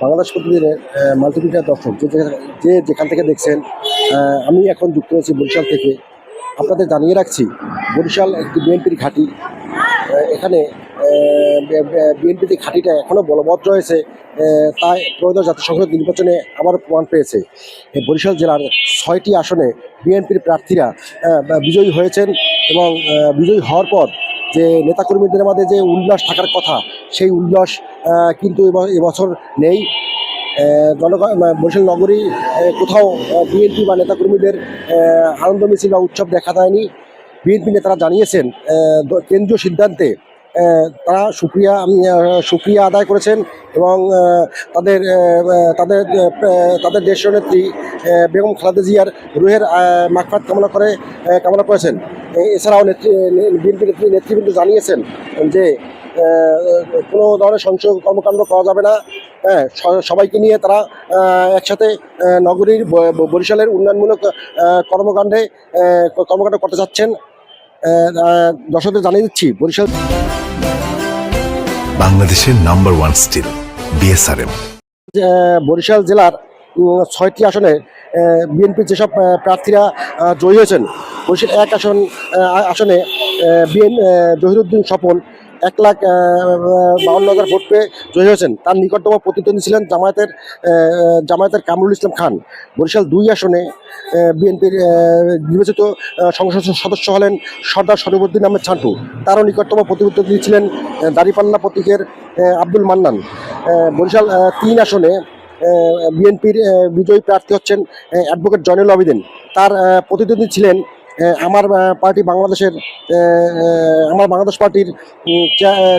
বাংলাদেশ প্রতিদিনের মাল্টিমিডিয়া দর্শক যে যেখান থেকে দেখছেন আমি এখন যুক্ত হয়েছি বরিশাল থেকে। আপনাদের জানিয়ে রাখছি, বরিশাল একটি বিএনপির ঘাঁটি। এখানে বিএনপির যে ঘাঁটিটা এখনও বলবৎ রয়েছে তাই ত্রয়োদশ জাতীয় সংসদ নির্বাচনে আবার প্রমাণ পেয়েছে। বরিশাল জেলার ছয়টি আসনে বিএনপির প্রার্থীরা বিজয়ী হয়েছেন এবং বিজয়ী হওয়ার পর যে নেতাকর্মীদের মধ্যে যে উল্লাস থাকার কথা, সেই উল্লাস কিন্তু এব- এবছর নেই। জনগণ বরিশাল নগরী কোথাও বিএনপি বা নেতাকর্মীদের আনন্দ মিছিল বা উৎসব দেখা যায়নি। বিএনপি নেতারা জানিয়েছেন কেন্দ্রীয় সিদ্ধান্তে তারা সুক্রিয়া সুক্রিয়া আদায় করেছেন এবং তাদের তাদের তাদের দেশীয় নেত্রী বেগম খালেদা জিয়ার রুহের মাকফাত কামনা করে কামনা করেছেন। এছাড়াও নেত্রী বিএনপি নেত্রী নেতৃবৃন্দ জানিয়েছেন যে কোনো ধরনের সংসদ কর্মকাণ্ড করা যাবে না। হ্যাঁ সবাইকে নিয়ে তারা একসাথে নগরীর বরিশালের উন্নয়নমূলক কর্মকাণ্ডে কর্মকাণ্ড করতে আহ, দর্শকদের জানিয়ে দিচ্ছি বরিশাল বাংলাদেশের number one steel BSRM Barishal জেলার ছয়টি আসনে বিএনপির যেসব প্রার্থীরা জয়ী হয়েছেন বরিশাল এক আসন আসনে বিএন জহিরুদ্দিন স্বপন এক লাখ বাউন্ন হাজার ভোট পেয়ে জয়ী হয়েছেন। তার নিকটতম প্রতিদ্বন্দ্বী ছিলেন জামায়াতের জামায়াতের কামরুল ইসলাম খান। বরিশাল দুই আসনে বিএনপির নির্বাচিত সংসদ সদস্য হলেন সর্দার শরীফুদ্দিন আহমেদ ছান্টু। তারও নিকটতম প্রতিদ্বন্দ্বী ছিলেন দাঁড়িপাল্লা প্রতীকের আব্দুল মান্নান। বরিশাল তিন আসনে বিএনপির বিজয়ী প্রার্থী হচ্ছেন অ্যাডভোকেট জয়নুল আবেদিন। তার প্রতিদ্বন্দ্বী ছিলেন আমার পার্টি বাংলাদেশের আমার বাংলাদেশ পার্টির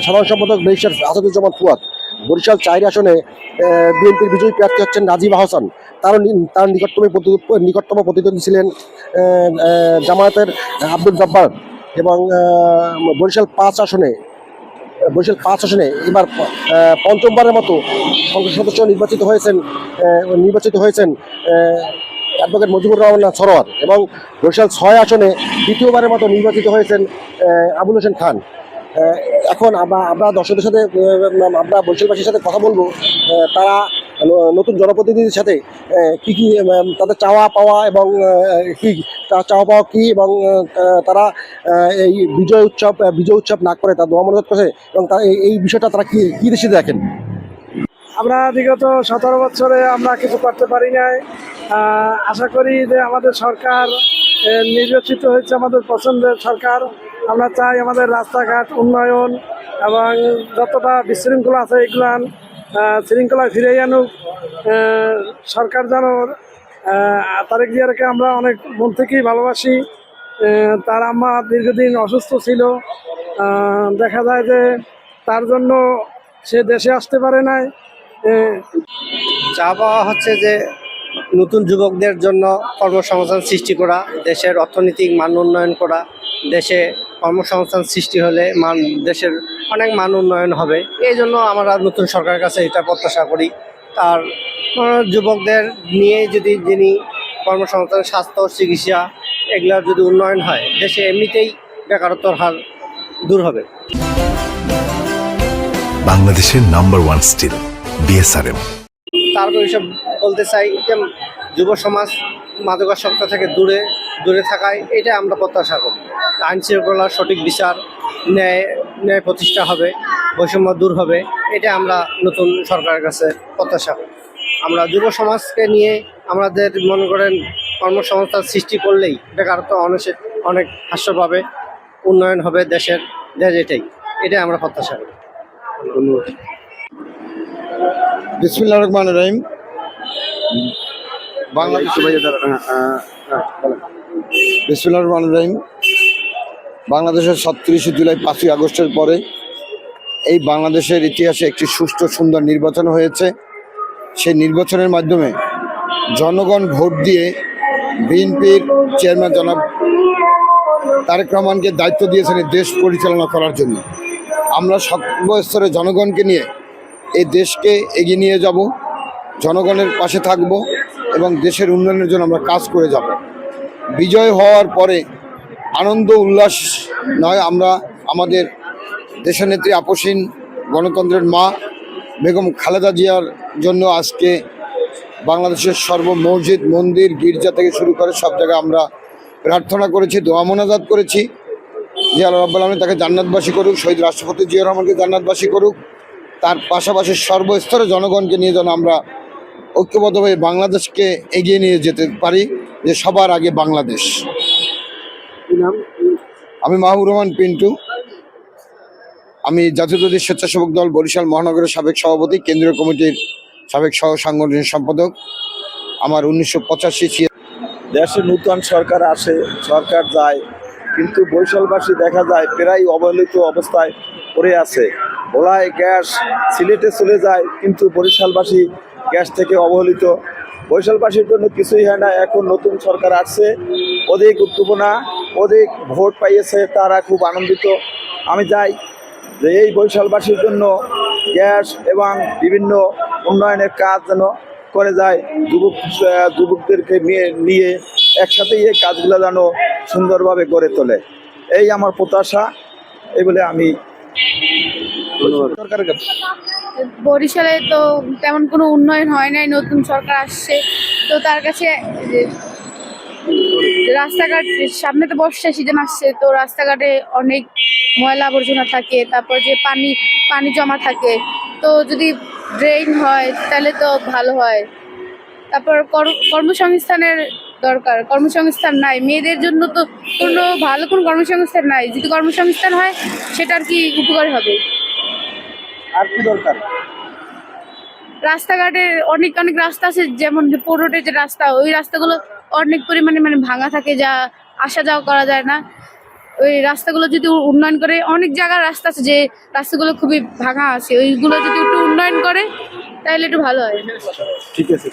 সাধারণ সম্পাদক ব্যারিস্টার আসাদুজ্জামান ফুয়াদ। বরিশাল চার আসনে বিএনপির বিজয়ী প্রার্থী হচ্ছেন রাজীব আহসান। তারও নি- তার নিকটতম নিকটতম প্রতিদ্বন্দ্বী ছিলেন জামায়াতের আব্দুল জব্বার এবং বরিশাল পাঁচ আসনে, বরিশাল পাঁচ আসনে এবার পঞ্চমবারের মতো সংসদ সদস্য নির্বাচিত হয়েছেন নির্বাচিত হয়েছেন অ্যাডভোকেট মুজিবুর রহমান সরোয়ার এবং বরিশাল ছয় আসনে দ্বিতীয়বারের মতো নির্বাচিত হয়েছেন আবুল হোসেন খান। এখন আমরা দর্শকদের সাথে আমরা বরিশালবাসীর সাথে কথা বলব তারা নতুন জনপ্রতিনিধির সাথে কি কি তাদের চাওয়া পাওয়া এবং কি তা- চাওয়া পাওয়া কি এবং তারা এই বিজয় উৎসব বিজয় উৎসব না করে তার দোয়া মনোজাত করেছে এবং তারা এই- বিষয়টা তারা কী কী দেখেন? আমরা বিগত সতেরো বছরে আমরা কিছু করতে পারি নাই। আশা করি যে আমাদের সরকার নির্বাচিত হয়েছে আমাদের পছন্দের সরকার। আমরা চাই আমাদের রাস্তাঘাট উন্নয়ন এবং যতটা বিশৃঙ্খলা আছে এগুলান শৃঙ্খলা ফিরে আনুক। সরকার যেন তারেক জিয়ারকে আমরা অনেক মন থেকেই ভালোবাসি। তার আম্মা দীর্ঘদিন অসুস্থ ছিল। দেখা যায় যে তার জন্য সে দেশে আসতে পারে নাই। আহ, চা পাওয়া হচ্ছে যে নতুন যুবকদের জন্য কর্মসংস্থান সৃষ্টি করা দেশের অর্থনৈতিক মান উন্নয়ন করা দেশে কর্মসংস্থান সৃষ্টি হলে মান দেশের অনেক মান উন্নয়ন হবে। এই জন্য আমরা নতুন সরকারের কাছে এটা প্রত্যাশা করি। আর যুবকদের নিয়ে যদি যিনি কর্মসংস্থান স্বাস্থ্য চিকিৎসা এগুলার যদি উন্নয়ন হয় দেশে এমনিতেই বেকারত্বর হার দূর হবে। বাংলাদেশের নাম্বার ওয়ান স্টিল বিএসআরএম। তারপর এইসব বলতে চাই যে যুব সমাজ মাদকাসক্ত থেকে দূরে দূরে থাকায় এটা আমরা প্রত্যাশা করি। আইন শৃঙ্খলার সঠিক বিচার ন্যায় ন্যায় প্রতিষ্ঠা হবে বৈষম্য দূর হবে এটা আমরা নতুন সরকারের কাছে প্রত্যাশা করি। আমরা যুব সমাজকে নিয়ে আমাদের মনে করেন কর্মসংস্থান সৃষ্টি করলেই বেকারত্ব অনেক অনেক হাস্য পাবে উন্নয়ন হবে দেশের দেশ এটাই। এটাই আমরা প্রত্যাশা করি। বিসমিল্লাহ রহমান রহিম। বাংলাদেশ বিসমিল্লাহ রহমান রহিম। বাংলাদেশের ছত্রিশে জুলাই পাঁচই আগস্টের পরে এই বাংলাদেশের ইতিহাসে একটি সুষ্ঠু সুন্দর নির্বাচন হয়েছে। সেই নির্বাচনের মাধ্যমে জনগণ ভোট দিয়ে বিএনপির চেয়ারম্যান জনাব তারেক রহমানকে দায়িত্ব দিয়েছেন দেশ পরিচালনা করার জন্য। আমরা সর্বস্তরে জনগণকে নিয়ে এই দেশকে এগিয়ে নিয়ে যাব, জনগণের পাশে থাকব এবং দেশের উন্নয়নের জন্য আমরা কাজ করে যাব। বিজয় হওয়ার পরে আনন্দ, উল্লাস নয়, আমরা আমাদের দেশনেত্রী আপসীন গণতন্ত্রের মা বেগম খালেদা জিয়ার জন্য আজকে বাংলাদেশের সর্ব মসজিদ মন্দির, গির্জা থেকে শুরু করে সব জায়গায় আমরা প্রার্থনা করেছি, দোয়া মোনাজাত করেছি। যে আল্লাহ আলমী তাকে জান্নাতবাসী করুক, শহীদ রাষ্ট্রপতি জিয়া রহমানকে জান্নাতবাসী করুক। তার পাশাপাশি সর্বস্তরে জনগণকে নিয়ে যেন আমরা ঐক্যবদ্ধভাবে বাংলাদেশকে এগিয়ে নিয়ে যেতে পারি যে সবার আগে বাংলাদেশ। আমি মাহবুর রহমান পিন্টু। আমি জাতীয়তাবাদী স্বেচ্ছাসেবক দল বরিশাল মহানগরের সাবেক সভাপতি কেন্দ্রীয় কমিটির সাবেক সহ সাংগঠনিক সম্পাদক। আমার উনিশশো পঁচাশি দেশে নূতন সরকার আসে সরকার যায় কিন্তু বরিশালবাসী দেখা যায় প্রায় অবহেলিত অবস্থায় পড়ে আছে। ভোলায় গ্যাস সিলেটে চলে যায়, কিন্তু বরিশালবাসী গ্যাস থেকে অবহেলিত। বরিশালবাসীর জন্য কিছুই হয় না, এখন নতুন সরকার আসছে, অধিক উদ্দীপনা, অধিক ভোট পাইয়েছে তারা খুব আনন্দিত। আমি চাই যে এই বরিশালবাসীর জন্য গ্যাস এবং বিভিন্ন উন্নয়নের কাজ যেন করে যায়, যুবক যুবকদেরকে নিয়ে নিয়ে একসাথেই এই কাজগুলো যেন সুন্দরভাবে গড়ে তোলে। এই আমার প্রত্যাশা, এই বলে আমি সরকারের কাছে? বরিশালে তো তেমন কোনো উন্নয়ন হয় নাই নতুন সরকার আসছে। তো তার কাছে যে রাস্তাঘাট সামনে তো বর্ষা সিজন আসছে তো রাস্তাঘাটে অনেক ময়লা আবর্জনা থাকে তারপর যে পানি পানি জমা থাকে। তো যদি ড্রেন হয় তাহলে তো ভালো হয়। তারপর কর- কর্মসংস্থানের দরকার কর্মসংস্থান নাই। মেয়েদের জন্য তো কোনো ভালো কোনো কর্মসংস্থান নাই। যদি কর্মসংস্থান হয় সেটা আর কি উপকার হবে? আর কি দরকার? রাস্তাঘাটের অনেক অনেক রাস্তা আছে যেমন যে পোরোটের যে রাস্তা ওই রাস্তাগুলো অনেক পরিমাণে মানে ভাঙা থাকে যা আসা যাওয়া করা যায় না। ওই রাস্তাগুলো যদি উন্নয়ন করে অনেক জায়গার রাস্তা আছে যে রাস্তাগুলো খুবই ভাঙা আছে ওইগুলো যদি একটু উন্নয়ন করে তাহলে একটু ভালো হয়। ঠিক আছে।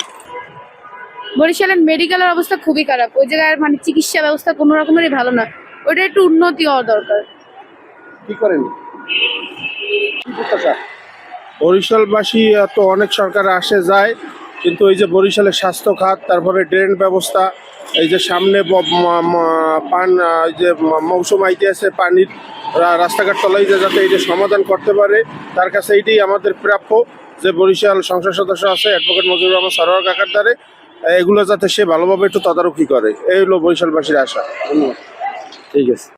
বরিশালের মেডিকেলের অবস্থা খুবই খারাপ ওই জায়গায় মানে চিকিৎসা ব্যবস্থা কোনো রকমেরই ভালো না ওইটা একটু উন্নতি হওয়া দরকার। কি করেন? বরিশালবাসী তো অনেক সরকার আসে, যায়। কিন্তু এই যে বরিশালের স্বাস্থ্য খাত, তারপরে ড্রেন ব্যবস্থা, এই যে সামনে পান যে মৌসুম আইতে আছে পানির রাস্তাঘাট তলাই যে যাতে এটা সমাধান করতে পারে, তার কাছে এইটাই আমাদের প্রাপ্য যে বরিশাল সংসদ সদস্য আছে অ্যাডভোকেট মজিবুর রহমান সরোয়ার কাকার দ্বারে, এগুলো যাতে সে ভালোভাবে একটু তদারকি করে। এই হলো বরিশালবাসীর আশা। ধন্যবাদ। ঠিক আছে।